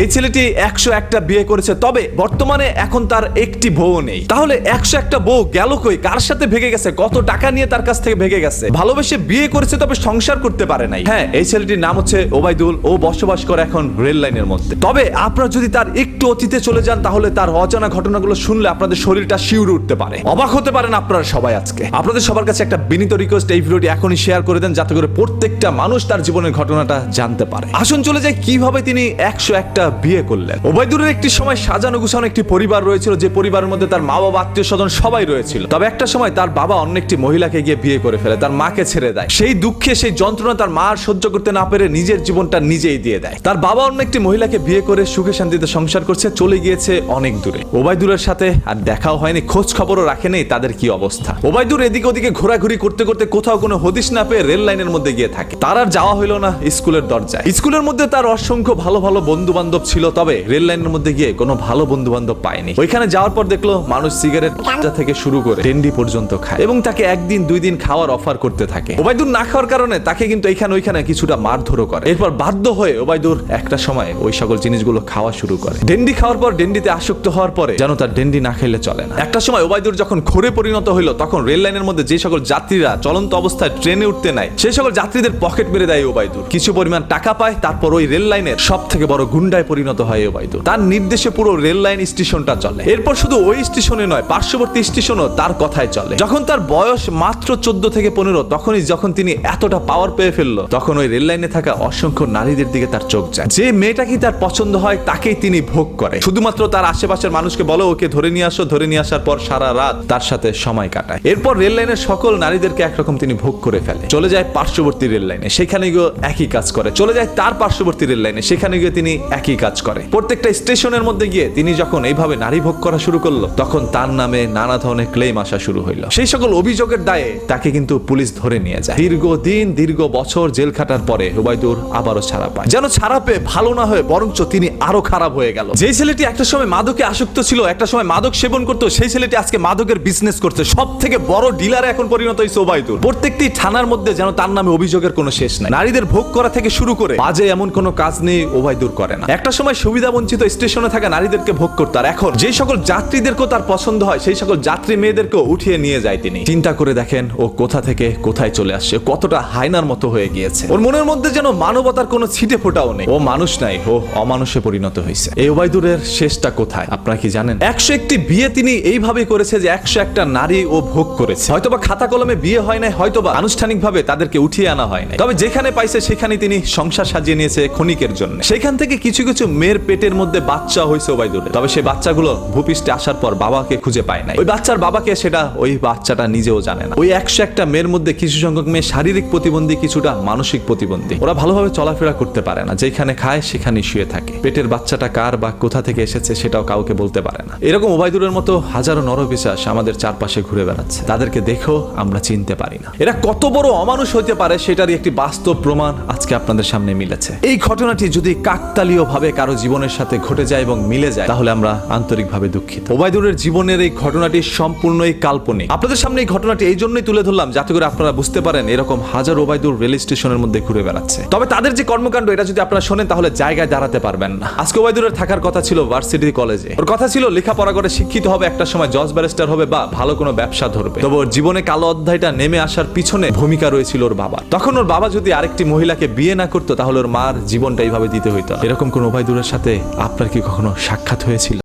এই ছেলেটি একশো একটা বিয়ে করেছে, তবে বর্তমানে এখন তার একটি বউ নেই। তাহলে একশো একটা বউ গেল কই? কার সাথে ভেগে গেছে? কত টাকা নিয়ে তার কাছ থেকে ভেগে গেছে? ভালোবেসে বিয়ে করেছে, তবে সংসার করতে পারে নাই। হ্যাঁ এই ছেলেটির নাম হচ্ছে ওবায়দুল। ও বসবাস করে এখন রেল লাইনের মধ্যে। তবে আপনারা যদি তার একটু অতীতে চলে যান, তাহলে তার অজানা ঘটনাগুলো শুনলে আপনাদের শরীরটা শিউরে উঠতে পারে। অবাক হতে পারেন আপনারা সবাই আজকে। আপনাদের সবার কাছে একটা বিনীত রিকোয়েস্ট এই ভিডিওটি এখনই শেয়ার করে দেন, যাতে করে প্রত্যেকটা মানুষ তার জীবনের ঘটনাটা জানতে পারে। আসুন চলে যাই, কীভাবে তিনি একশো একটা বিয়ে করলেন। ওবায়দুরের একটি সময় সাজানো গুছানো একটি পরিবার রয়েছিল, যে পরিবারের মধ্যে তার মা বাবা, আত্মীয় স্বজন সবাই রয়েছিল। তবে একটা সময় তার বাবা অন্য একটি মহিলাকে গিয়ে বিয়ে করে ফেলে, তার মাকে ছেড়ে দেয়। সেই দুঃখে, সেই যন্ত্রণা তার মা সহ্য করতে না পেরে নিজের জীবনটা নিজেই দিয়ে দেয়। তার বাবা অন্য একটি মহিলাকে বিয়ে করে সুখে শান্তিতে সংসার করছে, চলে গিয়েছে অনেক দূরে। ওবায়দুরের সাথে আর দেখাও হয়নি, খোঁজ খবরও রাখেনি তাদের কি অবস্থা। ওবায়দুর এদিকে ওদিকে ঘোরাঘুরি করতে করতে কোথাও কোনো হদিশ না পেয়ে রেল লাইনের মধ্যে গিয়ে থাকে। তার আর যাওয়া হইল না স্কুলের দরজায়। স্কুলের মধ্যে তার অসংখ্য ভালো ভালো বন্ধু বান্ধব ছিল তবে রেল লাইনের মধ্যে গিয়ে কোনো ভালো বন্ধু বান্ধব পায়নি। ওইখানে যাওয়ার পর দেখল মানুষ সিগারেট থেকে শুরু করে ডেন্ডি পর্যন্ত খায় এবং তাকে একদিন দুই দিন খাওয়ার অফার করতে থাকে। ওবায়দুর না খাওয়ার কারণে তাকে কিন্তু এখানে ওইখানে কিছুটা মারধরও করে। এরপর বাধ্য হয়ে ওবায়দুর একটা সময় ওই সকল জিনিসগুলো খাওয়া শুরু করে। ডেন্ডি খাওয়ার পর ডেন্ডিতে আসক্ত হওয়ার পরে যেন তার ডেন্ডি না খেলে চলে না। একটা সময় ওবায়দুর যখন ঘোরে পরিণত হইল তখন রেল লাইনের মধ্যে যে সকল যাত্রীরা চলন্ত অবস্থায় ট্রেনে উঠতে নাই সেই সকল যাত্রীদের পকেট মেরে দেয় ওবায়দুর। কিছু পরিমাণ টাকা পায় তারপর ওই রেল লাইনের সব থেকে বড় গুন্ডায় পরিণত হয় ওবায়দুর তার নির্দেশে পুরো রেল লাইন স্টেশনটা চলে। এরপর শুধু ওই স্টেশনে নয়, পার্শ্ববর্তী স্টেশনও তার কথায় চলে। যখন তার বয়স মাত্র চোদ্দ থেকে পনেরো, তখনই যখন তিনি এতটা পাওয়ার পেয়ে ফেলল, তখন ওই রেল লাইনে থাকা অসংখ্য নারীদের দিকে তার চোখ যায়। যে মেয়েটাকে তার পছন্দ হয়, তাকেই তিনি ভোগ করে। শুধুমাত্র তার আশেপাশের মানুষকে বলো, ওকে ধরে নিয়ে আসো, ধরে নিয়ে আসার পর সারা রাত তার সাথে সময় কাটায়। এরপর রেল লাইনের সকল নারীদেরকে একরকম তিনি ভোগ করে ফেলে। চলে যায় পার্শ্ববর্তী রেল লাইনে, সেখানে গিয়ে একই কাজ করে। চলে যায় তার পার্শ্ববর্তী রেল লাইনে, সেখানে গিয়ে তিনি একই কাজ করে। প্রত্যেকটা স্টেশনের মধ্যে গিয়ে তিনি যখন এইভাবে নারী ভোগ করা শুরু করল, তখন তার নামে নানা ধরনের ক্লেম আসা শুরু হইল। সেই সকল অভিযোগের দায়ে তাকে কিন্তু পুলিশ ধরে নিয়ে যায়। দীর্ঘ দিন দীর্ঘ বছর জেল খাটার পরে হুবাইদুর আবারও ছাড়া পায়। যেন ছাড়া পেয়ে ভালো না হয়ে বরঞ্চ তিনি আরও খারাপ হয়ে গেল। যে ছেলেটি একটা সময় মাদকে আসক্ত ছিল, একটা সময় মাদক সেবন করতো, সেই ছেলেটি আজকে মাদকের বিজনেস করছে। সব থেকে বড় ডিলারে এখন পরিণত হয়েছে ওবায়দুর। প্রত্যেকটি থানার মধ্যে যেন তার নামে অভিযোগের কোনো শেষ নাই। নারীদের ভোগ করা থেকে শুরু করে বাজে এমন কোনো কাজ নেই ওবায়দুর করে না। একটা সময় সুবিধা বঞ্চিত স্টেশনে থাকা নারীদেরকে ভোগ করতো। আর এখন যে সকল যাত্রীদেরকেও তার পছন্দ হয়, সেই সকল যাত্রী মেয়েদেরকেও উঠিয়ে নিয়ে যায় তিনি। চিন্তা করে দেখেন ও কোথা থেকে কোথায় চলে আসছে কতটা হাইনার মতো হয়ে গিয়েছে। ওর মনের মধ্যে যেন মানবতার কোনো ছিটে ফোটাও নেই। ও মানুষ নাই, ও অমানুষে পরিণত হয়েছে। এই ওবায়দুরের শেষটা কোথায়, আপনারা কি জানেন? একশো একটি বিয়ে তিনি এইভাবেই করেছে যে একশো একটা নারী ও ভোগ করেছে। হয়তোবা খাতা কলমে বিয়ে হয় নাই, হয়তোবা আনুষ্ঠানিকভাবে তাদেরকে উঠিয়ে আনা হয় নাই। তবে যেখানে পাইছে সেখানে তিনি সংসার সাজিয়ে নিয়েছে ক্ষণিকের জন্য। সেখান থেকে কিছু কিছু কিছু মেয়ের পেটের মধ্যে বাচ্চা হয়েছে ওবায়দুরের তবে সেই বাচ্চাগুলো ভূপৃষ্ঠে আসার পর বাবাকে খুঁজে পায় নাই। ওই বাচ্চার বাবাকে সেটা ওই বাচ্চাটা নিজেও জানে না। ওই একশো একটা মেয়ের মধ্যে কিছু সংখ্যক মেয়ে শারীরিক প্রতিবন্ধী, কিছুটা মানসিক প্রতিবন্ধী। ওরা ভালোভাবে চলাফেরা করতে পারে না। যেখানে খায় সেখানে শুয়ে থাকে। পেটের বাচ্চাটা কার বা কোথা থেকে এসেছে সেটাও কাউকে বলতে পারে না। এরকম ওবায়দুরের মতো হাজারো নরবিশ্বাস আমাদের চারপাশে ঘুরে বেড়াচ্ছে। তাদেরকে দেখো আমরা চিনতে পারি না। এরা কত বড় অমানুষ হইতে পারে, সেটারই একটি বাস্তব প্রমাণ আজকে আপনাদের সামনে মিলেছে। এই ঘটনাটি যদি কাকতালীয় ভাবে কারও জীবনের সাথে ঘটে যায় এবং মিলে যায়, তাহলে আমরা আন্তরিকভাবে দুঃখিত। ওবায়দুরের জীবনের এই ঘটনাটি সম্পূর্ণই কাল্পনিক। আপনাদের সামনে এই ঘটনাটি এই জন্যই তুলে ধরলাম যাতে করে আপনারা বুঝতে পারেন এরকম হাজার ওবায়দুর রেল স্টেশনের মধ্যে ঘুরে বেড়াচ্ছে। তবে তাদের যে কর্মকাণ্ড, এটা যদি আপনারা শোনেন, তাহলে জায়গায় দাঁড়াতে পারবেন না। আজকে ওবায়দুরের থাকার কথা ছিল ভার্সিটি কলেজে ওর কথা ছিল, লেখাপড়া করে শিক্ষিত হবে, একটা সময় জজ ব্যারিস্টার হবে বা ভালো কোনো ব্যবসা ধরবে। তবে ওর জীবনে কালো অধ্যায়টা নেমে আসার পিছনে ভূমিকা রয়েছিল ওর বাবা তখন ওর বাবা যদি আরেকটি মহিলাকে বিয়ে না করতো, তাহলে ওর মার জীবনটা এইভাবে দিতে হইতো। এরকম কোন ওবায়দুরের সাথে আপনার কি কখনো সাক্ষাৎ হয়েছিল?